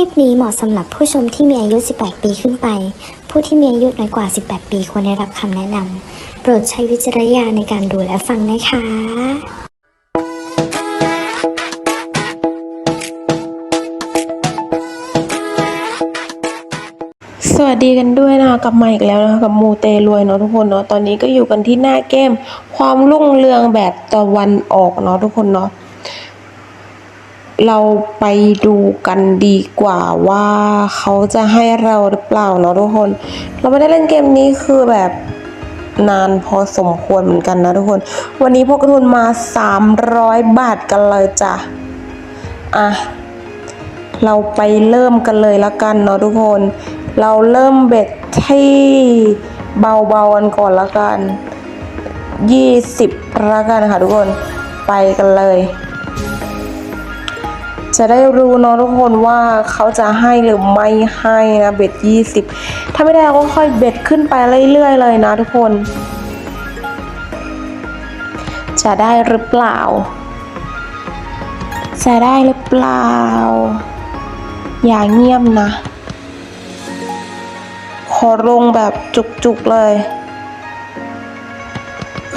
ลิปนี้เหมาะสำหรับผู้ชมที่มีอายุ 18 ปีขึ้นไป ผู้ที่มีอายุน้อยกว่า 18 ปีควรได้รับคำแนะนำ โปรดใช้วิจารณญาณในการดูและฟังนะคะสวัสดีกันด้วยนะคะกลับมาอีกแล้วนะคะกับมูเตรวยเนาะทุกคนเนาะตอนนี้ก็อยู่กันที่หน้าเกม ความรุ่งเรืองแบบตะวันออกเนาะทุกคนเนาะ เราไปดูกันดีกว่าว่าเขาจะให้เราหรือเปล่าเนาะทุกคน เราไม่ได้เล่นเกมนี้คือแบบนานพอสมควรเหมือนกันนะทุกคน วันนี้พกทุนมา 300 บาทกันเลยจ้ะ อะ เราไปเริ่มกันเลยละกันเนาะทุกคน เราเริ่มเบ็ดที่เบาๆกันก่อนละกัน 20ละกันค่ะทุกคน ไปกันเลย จะได้รู้เนาะทุกคนว่าเขาจะให้หรือไม่ให้นะเบ็ด20 ถ้าไม่ได้ก็ค่อยเบ็ดขึ้นไปเรื่อยๆเลยนะทุกคน จะได้หรือเปล่า จะได้หรือเปล่า อย่าเงียบนะ ขอลงแบบจุกๆเลย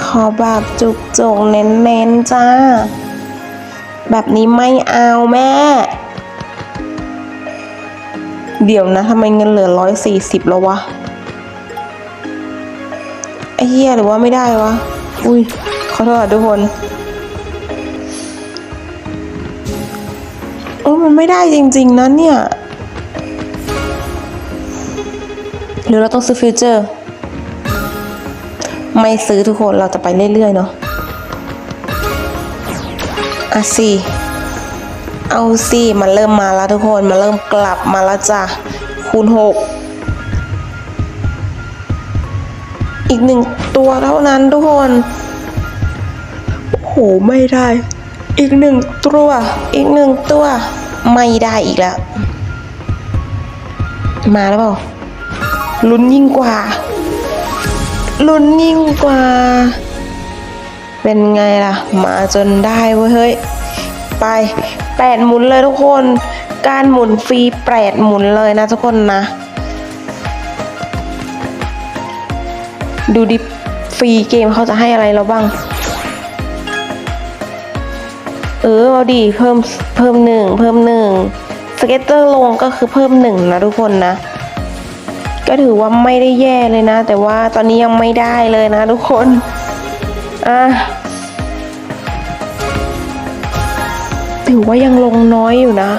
ขอแบบจุกๆเน้นๆจ้า แบบนี้ไม่เอาแม่ เดี๋ยวนะทำไมเงินเหลือร้อยสี่สิบแล้ววะไอ้เหี้ยหรือว่าไม่ได้วะ อุ้ยขอโทษทุกคนโอ้มันไม่ได้จริง ๆนะเนี่ย หรือเราต้องซื้อฟิวเจอร์ ไม่ซื้อทุกคนเราจะไปเรื่อยๆเนาะ อะสิเอาสิมันเริ่มมาแล้วทุกคนมันเริ่มกลับมาแล้วจ้ะคูณหกอีกหนึ่งตัวเท่านั้นทุกคนโอ้โหไม่ได้ อีกหนึ่งตัวอีกหนึ่งตัวไม่ได้อีกแล้ว มาแล้วเปล่าลุ้นยิ่งกว่าลุ้นยิ่งกว่า เป็นไงล่ะ มาจนได้เว้ยเฮ้ย ไปแปดหมุนเลยทุกคน การหมุนฟรีแปดหมุนเลยนะทุกคนนะ ดูดิฟรีเกมเขาจะให้อะไรเราบ้าง เออเอาดีเพิ่มเพิ่มหนึ่งเพิ่มหนึ่งสเก็ตเตอร์ลงก็คือเพิ่มหนึ่งนะทุกคนนะ ก็ถือว่าไม่ได้แย่เลยนะ แต่ว่าตอนนี้ยังไม่ได้เลยนะทุกคน อะถือว่ายังลงน้อยอยู่นะ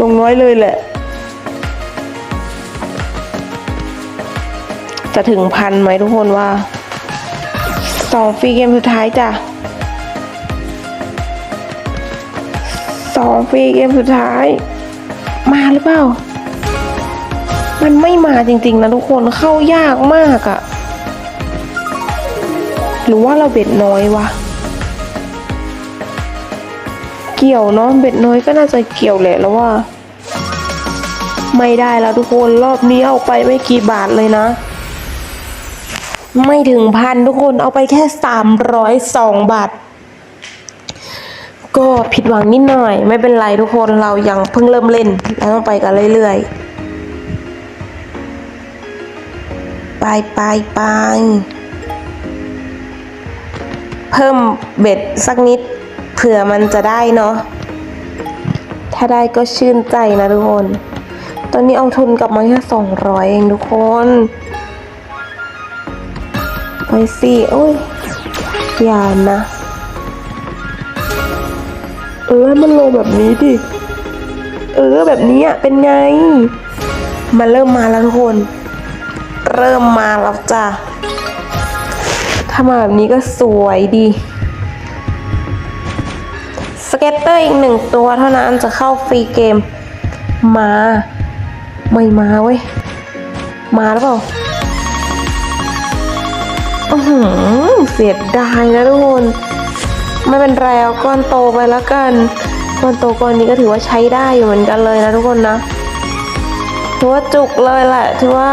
ลงน้อยเลยแหละ จะถึงพันไหมทุกคนว่าสองฟรีเกมสุดท้ายจ้ะสองฟรีเกมสุดท้าย มาหรือเปล่า มันไม่มาจริงๆนะทุกคนเข้ายากมากอะ หรือว่าเราเบ็ดน้อยวะ เกี่ยวเนาะเบ็ดน้อยก็น่าจะเกี่ยวแหละแล้วว่า ไม่ได้แล้วทุกคนรอบนี้เอาไปไม่กี่บาทเลยนะ ไม่ถึงพันทุกคนเอาไปแค่สามร้อยสองบาทก็ผิดหวังนิดหน่อย ไม่เป็นไรทุกคนเรายังเพิ่งเริ่มเล่นแล้วต้องไปกันเรื่อยๆ ไปไปไป เพิ่มเบ็ดสักนิดเผื่อมันจะได้เนาะถ้าได้ก็ชื่นใจนะทุกคน ตอนนี้เอาทุนกลับมาแค่สองร้อยเองทุกคนไปสิโอ้ยอย่านะ เออมันลงแบบนี้ดิ เออแบบนี้อะเป็นไง มันเริ่มมาแล้วทุกคน เริ่มมาแล้วจ้ะ ถ้ามาแบบนี้ก็สวยดี สเก็ตเตอร์อีกหนึ่งตัวเท่านั้นจะเข้าฟรีเกม มา ไม่มาเว้ย มาแล้วเปล่าอือหือเสียดายนะทุกคน ไม่เป็นไรเอาก้อนโตไปแล้วกันก้อนโตก้อนนี้ก็ถือว่าใช้ได้อยู่เหมือนกันเลยนะทุกคนนะถือว่าจุกเลยแหละถือว่า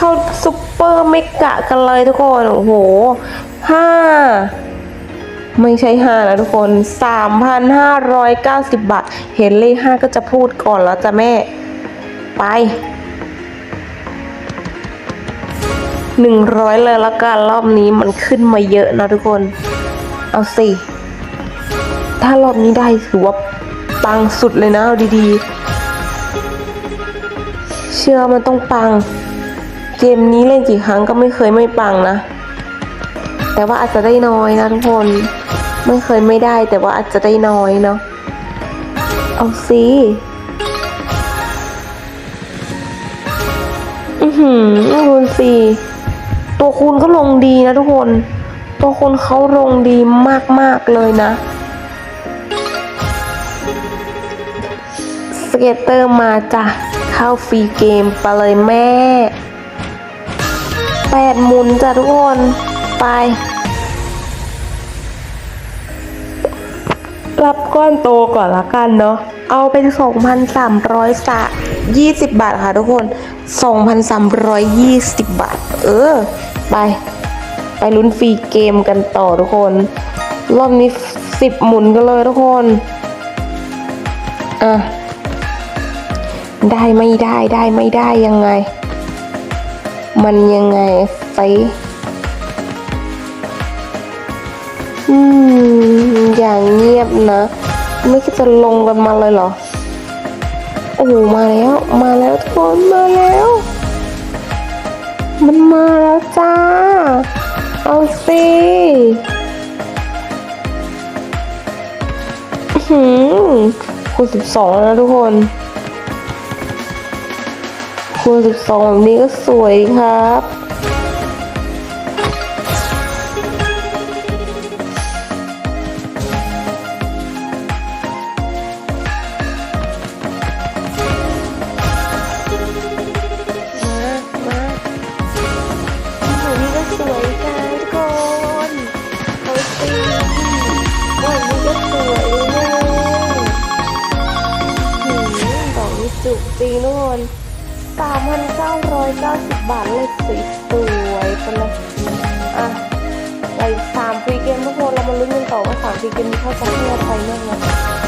เข้าซุปเปอร์เมกะกันเลยทุกคน โอ้โหห้าไม่ใช่ห้านะทุกคน 3,590 บาท เห็นเลขห้าก็จะพูดก่อนแล้วจ้ะแม่ ไปหนึ่งร้อยเลยละกันรอบนี้มันขึ้นมาเยอะนะทุกคน เอาสิ ถ้ารอบนี้ได้ถือว่าปังสุดเลยนะเอาดีๆ เชื่อมันต้องปัง เกมนี้เล่นกี่ครั้งก็ไม่เคยไม่ปังนะ แต่ว่าอาจจะได้น้อยนะทุกคน ไม่เคยไม่ได้แต่ว่าอาจจะได้น้อยเนาะ เอาสิอือหือคูณสี่ตัวคูณก็ลงดีนะทุกคน ตัวคูณเขาลงดีมากๆเลยนะสเก็ตเตอร์มาจ้ะ เข้าฟรีเกมไปเลยแม่ ดหมุนจ้ะทุกคน ไป รับก้อนโตก่อนละกันเนาะ เอาเป็น 2,300สะ20 บาทค่ะทุกคน 2,320 บาท เออ ไป ไปลุ้นฟรีเกมกันต่อทุกคน รอบนี้10 หมุนกันเลยทุกคน อะ ได้ไม่ได้ได้ไม่ได้ยังไง มันยังไงไฟอืม อย่างเงียบนะ ไม่คิดจะลงกันมาเลยเหรอ โอ้โหมาแล้ว มาแล้วทุกคน มาแล้ว มันมาแล้วจ้า เอาสิอื้อหือคูณสิบสองแล้วทุกคน คูณสิบสองแบบนี้ก็สวยครับมามาหนูนี่ก็สวยจ้าทุกคนเอาสิโอ้ยนี่ก็สวยหืมดอกนี้จุกจริงทุกคน สามพันเก้าร้อยเก้าสิบบาทเลยสวยสวยไปเลยอะไปสามฟรีเกมทุกคนเรามาลุ้นกันต่อว่าสามฟรีเกมนี้เขาจะให้อะไรบ้างนะเ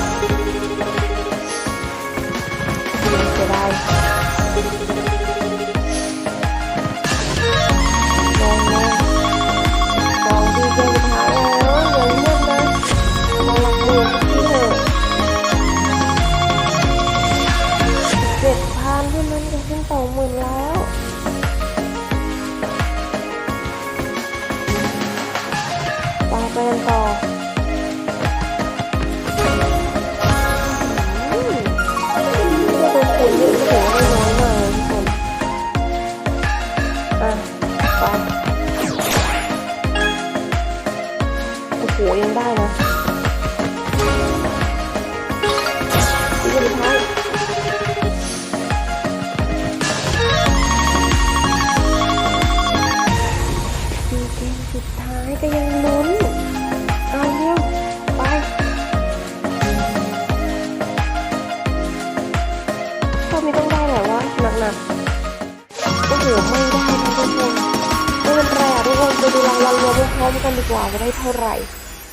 พร้อมกันดีกว่าว่าได้เท่าไหร่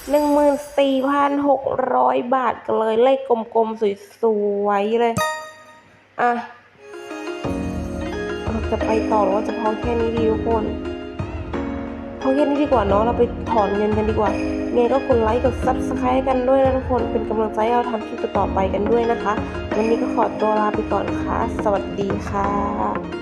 หนึ่งหมื่นสี่พันหกร้อยบาทกันเลย เลขกลมๆ สวยๆ เลย อะเราจะไปต่อหรือว่าจะพอแค่นี้ดีทุกคนพอแค่นี้ดีกว่าเนาะเราไปถอนเงินกันดีกว่าไงก็กดไลค์กด subscribe กันด้วยนะทุกคนเป็นกำลังใจให้เราทำคลิปต่อไปกันด้วยนะคะ วันนี้ก็ขอตัวลาไปก่อนค่ะ สวัสดีค่ะ